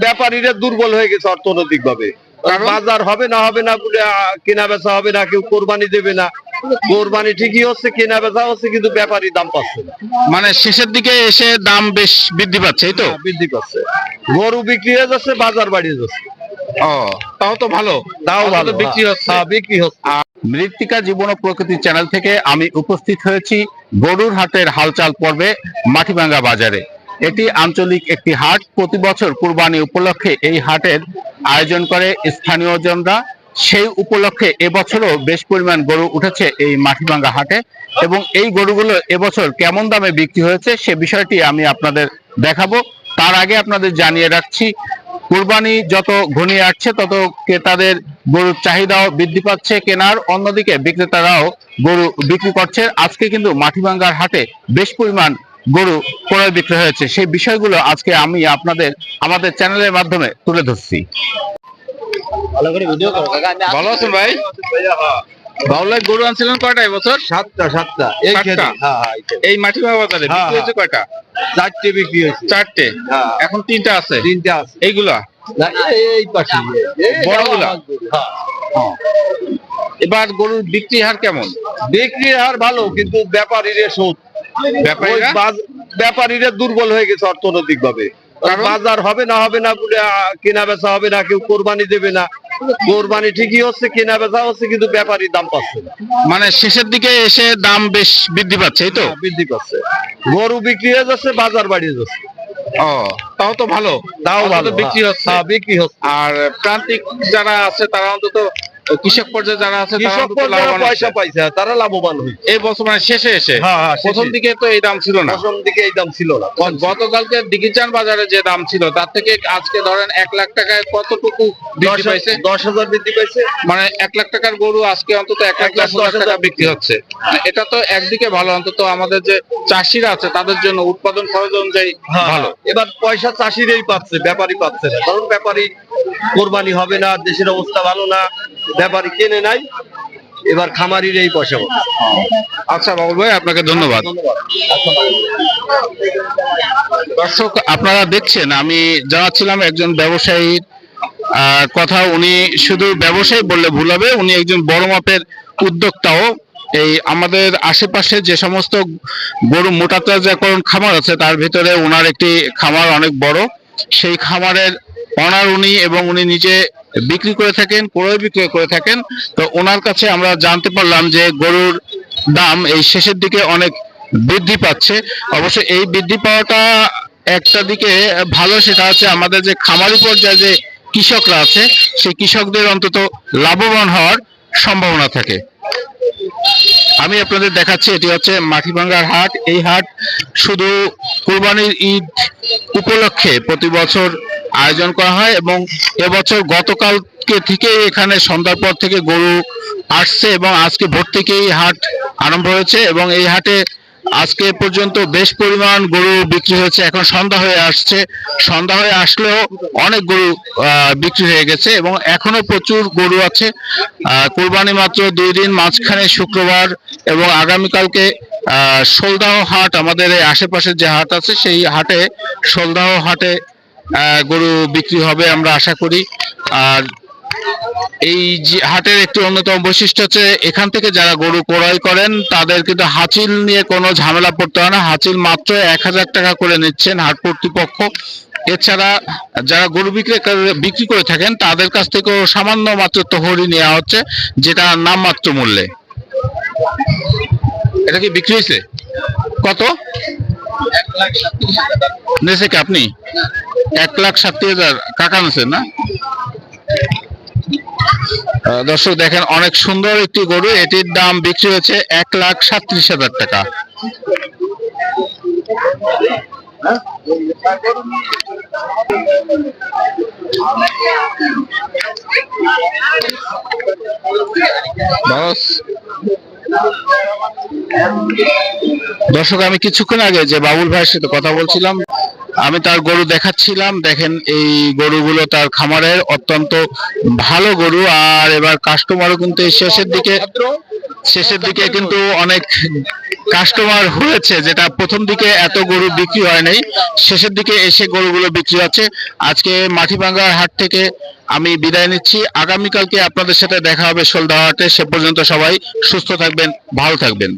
ব্যাপারীরা? দুর্বল হয়ে গেছে অর্থনৈতিক ভাবে বাজার হবে না হবে না বলে কেনা বেচা হবে না কেউ কোরবানি দেবে না। কোরবানি ঠিকই হচ্ছে কেনা বেচা হচ্ছে কিন্তু ব্যাপারী দাম পাচ্ছে মানে শেষের দিকে এসে দাম বেশ বৃদ্ধি পাচ্ছে এই তো? হ্যাঁ, বৃদ্ধি পাচ্ছে। গরু বিক্রি হয়ে যাচ্ছে বাজার বাড়িয়ে যাচ্ছে। ও তাও তো ভালো। তাও ভালো বিক্রি হচ্ছে। হ্যাঁ, বিক্রি হচ্ছে। মৃত্তিকা জীবন ও প্রকৃতি চ্যানেল থেকে আমি উপস্থিত হয়েছি গরুর হাটের হালচাল পর্বে মাটিভাঙ্গা বাজারে। এটি আঞ্চলিক একটি হাট। প্রতি বছর কুরবানি উপলক্ষে এই হাটের আয়োজন করে স্থানীয়জনরা। সেই উপলক্ষে এবছরও বেশ পরিমাণ গরু উঠেছে এই মাটিভাঙ্গা হাটে। এবং এই গরুগুলো এবছর কেমন দামে বিক্রি হয়েছে সে বিষয়টি আমি আপনাদের দেখাবো। তার আগে আপনাদের জানিয়ে রাখছি, কুরবানি যত ঘনিয়ে আসছে, তত ক্রেতাদের গরুর চাহিদাও বৃদ্ধি পাচ্ছে। কেনার অন্যদিকে বিক্রেতারাও গরু বিক্রি করছে। আজকে কিন্তু মাটিভাঙ্গার হাটে বেশ পরিমাণ গরু ক্রয় বিক্রয় হয়েছে। সেই বিষয়গুলো আজকে আমি আপনাদের আমাদের চ্যানেলের মাধ্যমে তুলে ধরছি। ভালো আছেন ভাই? বাউলায় গরু আনছিলেন কয়টা এবছর সাতটা সাতটা। এই সাতটা? খেতে হ্যাঁ হ্যাঁ, এই খেতে। বাজারে হ্যাঁ, বিক্রি হয়েছে কয়টা? চারটে বিক্রি হয়েছে। চারটে? হ্যাঁ। এখন তিনটা আছে? তিনটে আছে। এইগুলা? এই- এই পাশে। বড়গুলা? হ্যাঁ। এবার গরুর বিক্রি হার কেমন? বিক্রির হার ভালো কিন্তু ব্যাপারীরা সুদ। ব্যাপারীরা? ব্যাপারীরা দুর্বল হয়ে গেছে অর্থনৈতিক ভাবে বাজার হবে না হবে না বলে কেনা বেচা হবে না কেউ কোরবানি দেবে না। কোরবানি ঠিকই হচ্ছে কেনা বেচা হচ্ছে কিন্তু ব্যাপারী দাম পাচ্ছে মানে শেষের দিকে এসে দাম বেশ বৃদ্ধি পাচ্ছে এই তো? হ্যাঁ, বৃদ্ধি পাচ্ছে। গরু বিক্রি হয়ে যাচ্ছে বাজার বাড়িয়ে যাচ্ছে। ও তাও তো ভালো। তাও ভালো বিক্রি হচ্ছে। হ্যাঁ, বিক্রি হচ্ছে। আর প্রান্তিক যারা আছে তারা অন্তত কৃষক পর্যায়ে যারা আছে তারা কৃষক পর্যায়ে লাভবান পয়সা পাইছে তারা লাভবান হয়েছে এই বছর মানে শেষে এসে। হ্যাঁ হ্যাঁ প্রথম দিকে তো এই দাম ছিল না। প্রথম দিকে এই দাম ছিল না। গতকালকে দিঘিচান বাজারে যে দাম ছিল তার থেকে আজকে ধরেন এক লাখ টাকায় কতটুকু বৃদ্ধি পাইছে? দশ হাজার বৃদ্ধি পাইছে। মানে এক লাখ টাকার গরু আজকে অন্তত এক লাখ দশ হাজার টাকা বিক্রি হচ্ছে। এটা তো একদিকে ভালো অন্তত আমাদের যে চাষিরা আছে তাদের জন্য উৎপাদন খরচ অনুযায়ী হ্যাঁ, ভালো। এবার পয়সা চাষিরাই পাচ্ছে ব্যাপারী পাচ্ছে না। কারণ ব্যাপারী কোরবানি হবে না, দেশের অবস্থা ভালো না, ব্যাপারী কেনে নাই, এবার খামারির এই পয়সা আচ্ছা বাবুল ভাই, আপনাকে ধন্যবাদ। দর্শক, আপনারা দেখছেন, আমি জানাচ্ছিলাম একজন ব্যবসায়ীর কথা। উনি শুধু ব্যবসায়ী বললে ভুল হবে, উনি একজন বড় মাপের উদ্যোক্তাও। এই আমাদের আশেপাশে যে সমস্ত গরু মোটাতাজাকরণ খামার আছে, তার ভিতরে ওনার একটি খামার অনেক বড়। সেই খামারের অনার উনি এবং উনি নিজে বিক্রি করে থাকেন, ক্রয় বিক্রয় করে থাকেন। তো ওনার কাছে আমরা জানতে পারলাম যে গরুর দাম এই শেষের দিকে অনেক বৃদ্ধি পাচ্ছে। অবশ্য এই বৃদ্ধি পাওয়াটা একটা দিকে ভালো, সেটা হচ্ছে আমাদের যে খামারি পর্যায়ে যে কৃষকরা আছে, সেই কৃষকদের অন্তত লাভবান হওয়ার সম্ভাবনা থাকে। আমি আপনাদের দেখাচ্ছি, এটি হচ্ছে মাটিভাঙ্গার হাট। এই হাট শুধু কুরবানির ঈদ উপলক্ষে প্রতি বছর আয়োজন করা হয় এবং এবছর গতকালকে থেকে এখানে সন্ধ্যার পর থেকে গরু আসছে এবং আজকে ভোর থেকেই হাট আরম্ভ হয়েছে এবং এই হাটে আজকে পর্যন্ত বেশ পরিমাণ গরু বিক্রি হয়েছে। এখন সন্ধ্যা হয়ে আসছে। সন্ধ্যা হয়ে আসলেও অনেক গরু বিক্রি হয়ে গেছে এবং এখনও প্রচুর গরু আছে। কুরবানি মাত্র দুই দিন, মাঝখানে শুক্রবার এবং আগামীকালকে সোলদাহ হাট আমাদের আশেপাশের যে হাট আছে, সেই হাটে, সোলদাহ হাটে গরু বিক্রি হবে আমরা আশা করি। আর এই যে হাটের একটি অন্যতম বৈশিষ্ট্য হচ্ছে এখান থেকে যারা গরু ক্রয় করেন তাদের কিন্তু হাঁচিল নিয়ে কোনো ঝামেলা পড়তে হয় না। হাঁচিল মাত্র এক হাজার টাকা করে নিচ্ছেন হাট কর্তৃপক্ষ। এছাড়া যারা গরু বিক্রি করে- বিক্রি করে থাকেন তাদের কাছ থেকেও সামান্য মাত্র তহরি নেওয়া হচ্ছে যেটা নামমাত্র মূল্যে। এটা কি বিক্রি হয়েছে? কত? নেছে কি আপনি? এক লাখ ষাটটি হাজার কাকা নেছেন না? দর্শক দেখেন, অনেক সুন্দর একটি গরু, এটির দাম বিক্রি হয়েছে এক লাখ সাতত্রিশ হাজার টাকা। দর্শক, আমি কিছুক্ষণ আগে যে বাবুল ভাইয়ের সাথে কথা বলছিলাম আমি তার গরু দেখাচ্ছিলাম। দেখেন এই গরুগুলো তার খামারের অত্যন্ত ভালো গরু। আর এবার কাস্টমারও কিন্তু শেষের দিকে শেষের দিকে কিন্তু অনেক কাস্টমার হয়েছে, যেটা প্রথম দিকে এত গরু বিক্রি হয় নাই। শেষের দিকে এসে গরুগুলো বিক্রি হচ্ছে। আজকে মাটিভাঙ্গার হাট থেকে আমি বিদায় নিচ্ছি। আগামীকালকে আপনাদের সাথে দেখা হবে সোলদা হাটে সে পর্যন্ত সবাই সুস্থ থাকবেন, ভালো থাকবেন।